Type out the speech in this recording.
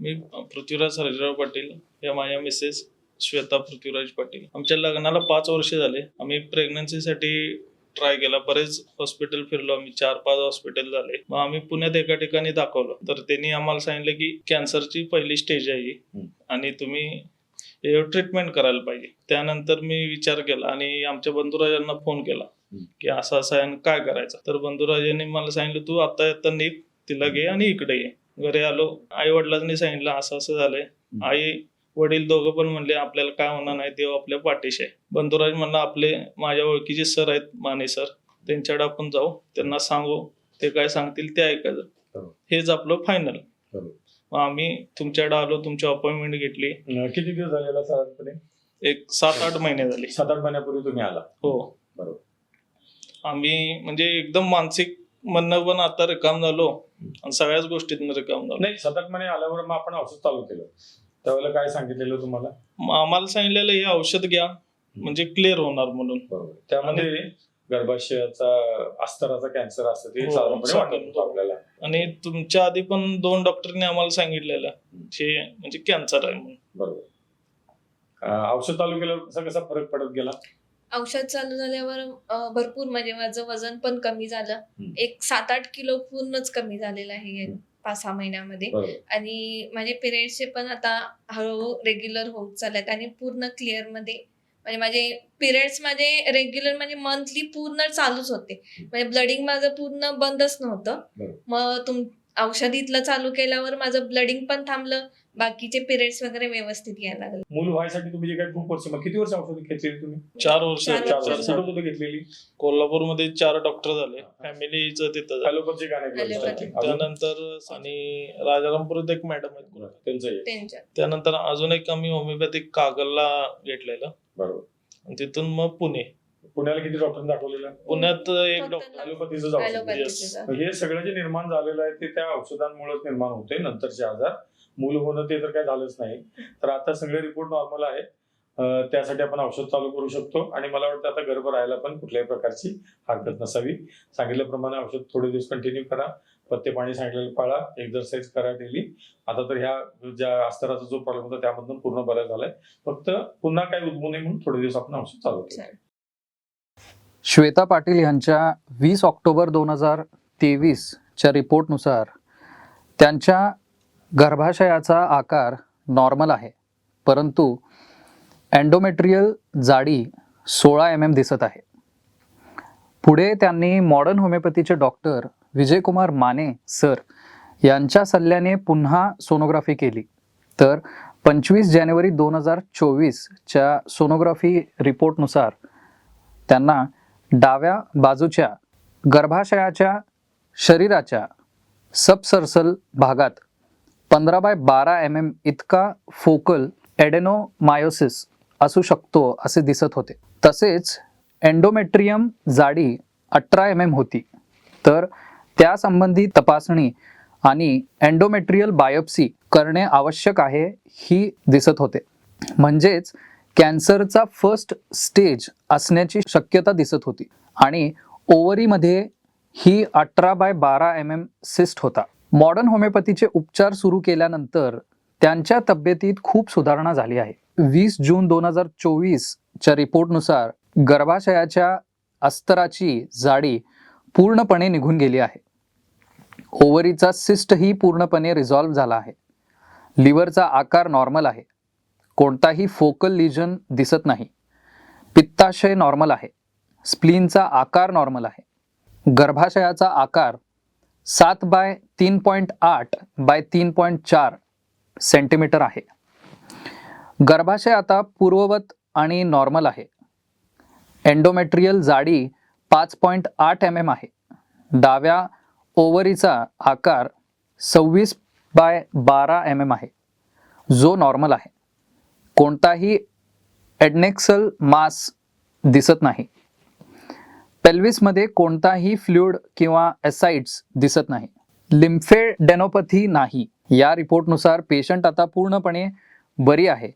मी पृथ्वीराज सर्जेराव पाटील या माझ्या मिसेस श्वेता पृथ्वीराज पाटील. आमच्या लग्नाला पाच वर्ष झाले. आम्ही प्रेग्नन्सीसाठी ट्राय केला. बरेच हॉस्पिटल फिरलो आम्ही. चार पाच हॉस्पिटल झाले. मग आम्ही पुण्यात एका ठिकाणी दाखवलं. तर त्यांनी आम्हाला सांगितलं की कॅन्सरची पहिली स्टेज आहे ही. आणि तुम्ही ट्रीटमेंट करायला पाहिजे. त्यानंतर मी विचार केला आणि आमच्या बंधुराजांना फोन केला. की असं असं काय करायचं? तर बंधुराजांनी मला सांगितलं तू आता आता निघ तिला घे आणि इकडे ये. घरी आलो. आई वडिलांनी सांगितलं असं असं झालंय. आई वडील दोघं पण म्हणले आपल्याला काय होणार नाही देव आपल्या पाठीशी आहे. बंधुराज म्हणला आपले माझ्या ओळखीचे सर आहेत माने सर. त्यांच्याकडे आपण जाऊ त्यांना सांगू ते काय सांगतील ते ऐकायचं. बरोबर. हेच आपलं फायनल. मग आम्ही तुमच्याकडे आलो तुमची अपॉइंटमेंट घेतली. किती दिवस झालेला साधारणपणे? एक सात आठ महिने झाले. सात आठ महिन्यापूर्वी तुम्ही आला. हो. बरोबर. आम्ही म्हणजे एकदम मानसिक म्हणणं पण आता रिकाम झालो. आणि सगळ्याच गोष्टीत रिकाम झालो. नाही सात आठ महिने आल्यावर मग आपण औषध चालू केलं. त्यावेळेला काय सांगितलेलं तुम्हाला? मग आम्हाला सांगितलेलं हे औषध घ्या. म्हणजे क्लिअर होणार म्हणून. बरोबर. त्यामध्ये गर्भाशयाचा अस्तराचा कॅन्सर असतं ते हो, साधारणपणे सांगा. वाटत होतं आपल्याला. आणि तुमच्या आधी पण दोन डॉक्टरने आम्हाला सांगितलेलं. हे म्हणजे कॅन्सर आहे म्हणून. बरोबर. अं, औषध चालू केल्यावर कसा कसा फरक पडत गेला? औषध चालू झाल्यावर अं, भरपूर म्हणजे माझं वजन पण कमी झालं. हम्म. एक सात आठ किलो पूर्णच कमी झालेलं आहे या पाच सहा महिन्यामध्ये. बरोबर. आणि माझे पिरियडचे पण आता हळूहळू रेग्युलर होत चालत आणि पूर्ण क्लिअरमध्ये म्हणजे माझे पिरियड्स माझे रेग्युलर म्हणजे मंथली पूर्ण चालूच होते. म्हणजे ब्लडिंग माझं पूर्ण बंदच नव्हतं. बरोबर. मग तुम औषध इथलं चालू केल्यावर माझं ब्लडिंग पण थांबलं. बाकीचे पिरियड्स वगैरे व्यवस्थित यायला लागले. मूल व्हायसाठी तुम्ही जे काही खूप वर्ष मग किती वर्ष औषध घेतलेली तुम्ही? चार वर्ष. चार चार वर्ष. वर्ष. कुठं कुठं घेतलेली? कोल्हापूरमध्ये चार डॉक्टर झाले. फॅमिलीचं तिथं झालं. ॲलोपॅथी. त्यानंतर आणि राजारामपुरीत एक मॅडम आहेत. त्यांचं. त्यांच्या त्यानंतर अजून एक आम्ही होमिओपॅथिक कागलला घेतलेलं. बरोबर. आणि तिथून मग पुणे. पुण्याला किती डॉक्टर दाखवलेलं? पुण्यात एक फक्त डॉक्टर ॲलोपॅथीचं औषध. हे सगळं जे निर्माण झालेलं आहे ते त्या औषधांमुळेच निर्माण होते नंतरचे आजार. मूल होणं ते तर काय झालंच नाही. तर आता सगळे रिपोर्ट नॉर्मल आहे अं, त्यासाठी आपण औषध चालू करू शकतो. आणि मला वाटतं आता गर्भ राहायला पण कुठल्याही प्रकारची हरकत नसावी. सांगितल्याप्रमाणे औषध थोडे दिवस कंटिन्यू करा. पत्ते पाणी सांगितलेलं पाळा. एक्झरसाईज करा डेली आता तर ह्या ज्या अस्तराचा जो प्रॉब्लेम होता त्यामधून पूर्ण बरा झालाय. फक्त पुन्हा काय उद्भवू नये म्हणून थोडे दिवस आपण औषध चालू केलं. श्वेता पाटील यांच्या वीस ऑक्टोबर दोन हजार तेवीसच्या रिपोर्टनुसार त्यांच्या गर्भाशयाचा आकार नॉर्मल आहे परंतु अँडोमेट्रियल जाडी सोळा एम एम दिसत आहे. पुढे त्यांनी मॉडर्न होमिओपॅथीचे डॉक्टर विजयकुमार माने सर यांच्या सल्ल्याने पुन्हा सोनोग्राफी केली. तर पंचवीस जानेवारी दोन हजार चोवीसच्या सोनोग्राफी रिपोर्टनुसार त्यांना डाव्या बाजूच्या गर्भाशयाच्या शरीराच्या सबसर्सल भागात पंधरा बाय बारा एम एम इतका फोकल एडेनोमायोसिस असू शकतो असे दिसत होते. तसेच एन्डोमेट्रियम जाडी अठरा एम एम होती. तर त्यासंबंधी तपासणी आणि एन्डोमेट्रियल बायोप्सी करणे आवश्यक आहे ही दिसत होते. म्हणजेच कॅन्सरचा फर्स्ट स्टेज असण्याची शक्यता दिसत होती आणि ओवरीमध्ये ही अठरा बाय बारा एम एम सिस्ट होता. मॉडर्न होमिओपॅथीचे उपचार सुरू केल्यानंतर त्यांच्या तब्येतीत खूप सुधारणा झाली आहे. वीस जून दोन हजार चोवीसच्या रिपोर्टनुसार गर्भाशयाच्या अस्तराची जाडी पूर्णपणे निघून गेली आहे. ओव्हरीचा सिस्टही पूर्णपणे रिझॉल्व्ह झाला आहे. लिव्हरचा आकार नॉर्मल आहे. कोणताही फोकल लिजन दिसत नाही. पित्ताशय नॉर्मल आहे. स्प्लीनचा आकार नॉर्मल आहे. गर्भाशयाचा आकार सात बाय तीन पॉईंट आठ बाय तीन पॉईंट चार सेंटीमीटर आहे. गर्भाशय आता पूर्ववत आणि नॉर्मल आहे. एन्डोमेट्रियल जाडी पाच पॉईंट आठ एम एम आहे. डाव्या ओव्हरीचा आकार सव्वीस बाय बारा एम एम आहे. जो नॉर्मल आहे. कोणताही एडनेक्सल मास दिसत नाही. पेल्विसमध्ये कोणताही फ्लुइड किंवा एसाइड्स दिसत नाही. लिम्फेडेनोपॅथी नाही. या रिपोर्टनुसार पेशंट आता पूर्णपणे बरी आहे.